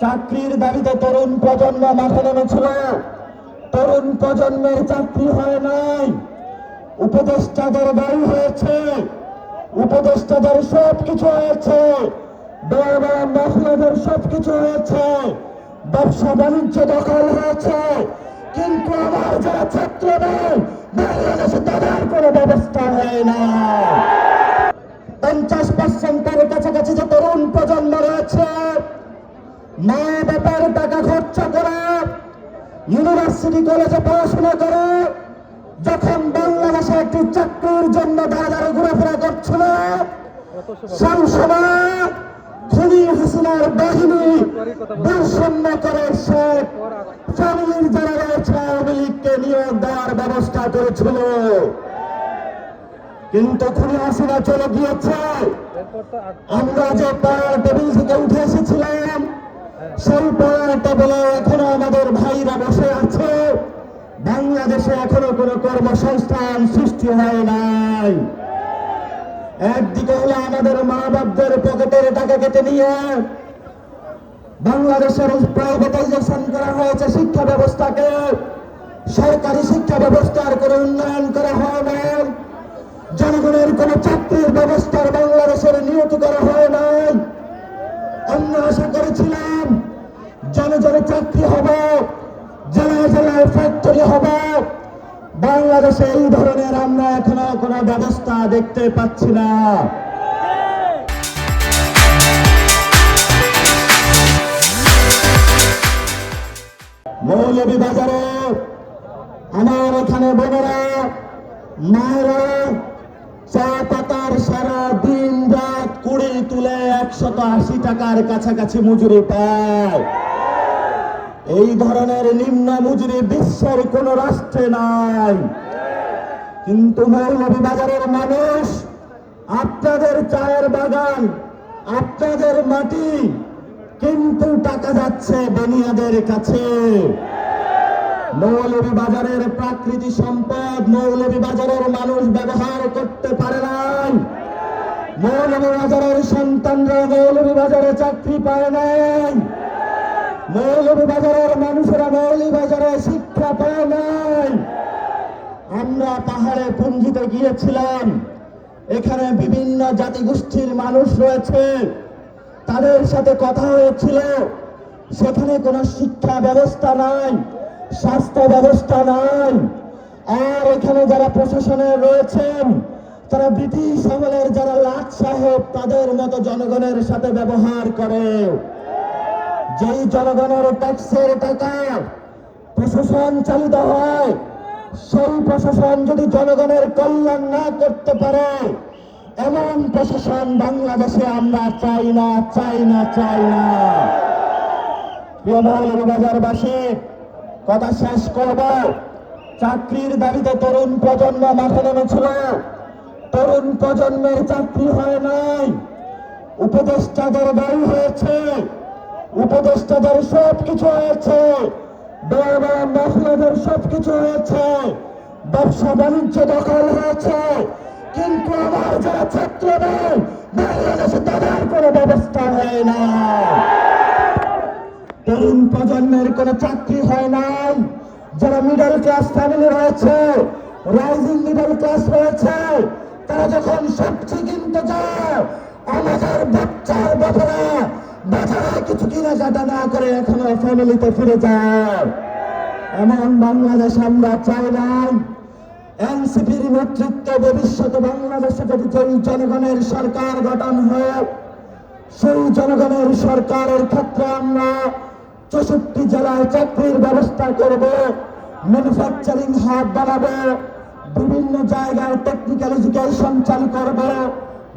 চাকরির দাবিতে তরুণ প্রজন্ম মাঠে নেমেছিল। তরুণ প্রজন্মের চাকরি হয় নাই। উপদেষ্টাদের বাড়ি হয়েছে। উপদেষ্টাদের সব কিছু হয়েছে মহিলাদের সব কিছু হয়েছে। ব্যবসা বাণিজ্য দখল হয়েছে। কিন্তু আমার যারা ছাত্র নেই, বাংলাদেশে তাদের কোনো ব্যবস্থা হয় না মা বাবার টাকা খরচ করে ইউনিভার্সিটি কলেজে পড়াশোনা করে, যখন বাংলাদেশে একটি চাকরির জন্য দাঁড়া দাঁড়া ঘোরাফেরা করছিল হাসিনা চলে গিয়েছে। আমরা যে পড়ার টেবিলে এখনও আমাদের ভাইরা বসে আছে। বাংলাদেশে এখনও কোনো কর্মসংস্থান সৃষ্টি হয় নাই। একদিকে হলো আমাদের মা বাপদের পকেটের টাকা কেটে নিয়ে বাংলাদেশের প্রাইভেটাইজেশন করা হয়েছে শিক্ষা ব্যবস্থাকে। সরকারি শিক্ষা ব্যবস্থার কোনো উন্নয়ন করা হয় না জনগণের কোন চাকরির ব্যবস্থার বাংলাদেশের নিয়ত করা হয় জনে চাকরি হবে, জেলায় জেলায় ফ্যাক্টরি হবে। বাংলাদেশে এই ধরনের আমরা এখনও কোনো ব্যবস্থা দেখতে পাচ্ছি না। মৌলভী বাজারে আমার এখানে বোনেরা, মায়েরা, চা পাতার সারা দিন রাত কুড়ি তুলে একশত আশি টাকার কাছাকাছি মজুরি পায়। এই ধরনের নিম্ন মজুরি বিশ্বের কোন রাষ্ট্রে নাই। কিন্তু মৌলভী বাজারের মানুষ, আপনাদের চায়ের বাগান, আপনাদের মাটি, কিন্তু টাকা যাচ্ছে বেনিয়াদের কাছে। মৌলভী বাজারের প্রাকৃতিক সম্পদ মৌলভী বাজারের মানুষ ব্যবহার করতে পারে নাই। মৌলভী বাজারের সন্তানরা মৌলভী বাজারে চাকরি পায় নাই। মৌলভী বাজারের মানুষেরা মৌলভী বাজারে শিক্ষা পায় নাই। আমরা পাহাড়ে পুঞ্জিতে গিয়েছিলাম। এখানে বিভিন্ন জাতিগোষ্ঠীর মানুষ রয়েছে। তাদের সাথে কথা হয়েছিল। সেখানে কোনো শিক্ষা ব্যবস্থা নাই, স্বাস্থ্য ব্যবস্থা নাই। আর এখানে যারা প্রশাসনে রয়েছেন, তারা ব্রিটিশ আমলের যারা লাট সাহেব, তাদের মতো জনগণের সাথে ব্যবহার করে। যেই জনগণের ট্যাক্সের টাকা প্রশাসন চালিত হয়, সেই প্রশাসন যদি জনগণের কল্যাণ না করতে পারে, এমন প্রশাসন বাংলাদেশে আমরা চাই না চাই না চাই না। প্রিয় বাজারবাসী, কথা শেষ করব। চাকরির দাবিতে তরুণ প্রজন্ম মাঠে নেমেছিল। তরুণ প্রজন্মের চাকরি হয় নাই। উপদেষ্টাদের বাড়ি হয়েছে। উপদেষ্টাদের সব কিছু হয়েছে মহিলাদের সব কিছু হয়েছে। ব্যবসা বাণিজ্য দখল হয়েছে। কিন্তু আমার যারা ছাত্র নেই, বাংলাদেশে তাদের কোনো ব্যবস্থা হয় না। তরুণ প্রজন্মের কোনো চাকরি হয় নাই। যারা মিডল ক্লাস ফ্যামিলি রয়েছে রাইজিং মিডল ক্লাস রয়েছে, তারা যখন সবজি কিনতে যায়, আমাদের বাচ্চার বাবারা বাজারে কিছু কেনাকাটা না করে এখনও ফ্যামিলিতে ফিরে যায় এমন বাংলাদেশ আমরা চাই না এনসিপির নেতৃত্বে ভবিষ্যতে বাংলাদেশে যদি জনগণের সরকার গঠন হয় সেই জনগণের সরকারের ক্ষেত্রে আমরা চৌষট্টি জেলায় চাকরির ব্যবস্থা করব ম্যানুফ্যাকচারিং হাব বানাবো, বিভিন্ন জায়গায় টেকনিক্যাল এডুকেশন চালু করব